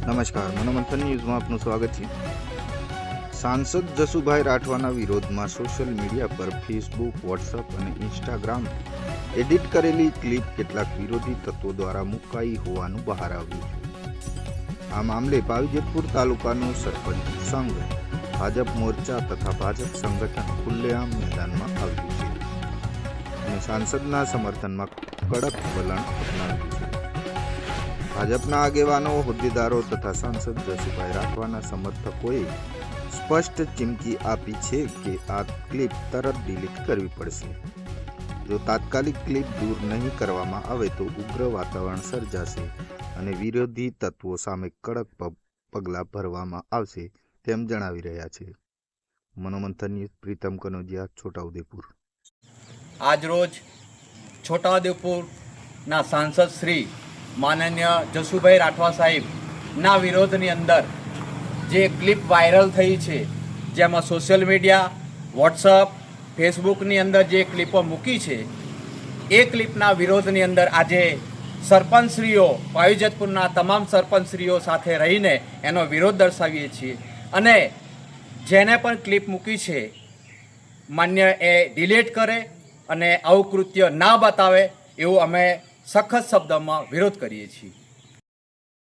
નમસ્કાર, મનોમંથન ન્યૂઝમાં આપનું સ્વાગત છે. સાંસદ જસુભાઈ રાઠવાના વિરોધમાં સોશિયલ મીડિયા પર ફેસબુક વોટ્સઅપ અને ઇન્સ્ટાગ્રામ એડિટ કરેલી ક્લિપ કેટલાક વિરોધી તત્વો દ્વારા મુકાઈ હોવાનું બહાર આવ્યું છે. આ મામલે પાવીજેતપુર તાલુકાનું સરપંચ સંઘ, ભાજપ મોરચા તથા ભાજપ સંગઠન ખુલ્લેઆમ મેદાનમાં આવ્યું છે. અને સાંસદના સમર્થનમાં કડક વલણ અપનાવ્યું ભાજપના આગેવાનો, હોદ્દેદારો તથા સાંસદ જસુભાઈ રાઠવાના સમર્થકોએ સ્પષ્ટ ચીમકી આપી છે કે આ ક્લિપ તરત ડિલીટ કરવી પડશે. જો તાત્કાલિક ક્લિપ દૂર નહીં કરવામાં આવે તો ઉગ્ર વાતાવરણ સર્જાશે અને વિરોધી તત્વો સામે કડક પગલાં ભરવામાં આવશે તેમ જણાવી રહ્યા છે. મનોમંથન ન્યૂઝ, પ્રીતમ કનોજિયા, છોટાઉદેપુર. આજરોજ છોટાઉદેપુરના સાંસદ શ્રી માનનીય જસુભાઈ રાઠવા સાહેબના વિરોધની અંદર જે ક્લિપ વાયરલ થઈ છે, જેમાં સોશિયલ મીડિયા, વોટ્સઅપ, ફેસબુકની અંદર જે ક્લિપો મૂકી છે, એ ક્લિપના વિરોધની અંદર આજે સરપંચશ્રીઓ પાયુજતપુરના તમામ સરપંચશ્રીઓ સાથે રહીને એનો વિરોધ દર્શાવીએ છીએ. અને જેને પણ ક્લિપ મૂકી છે, માન્ય એ ડિલેટ કરે અને આવું કૃત્ય ના બતાવે એવું અમે સખત શબ્દમાં વિરોધ કરીએ છીએ.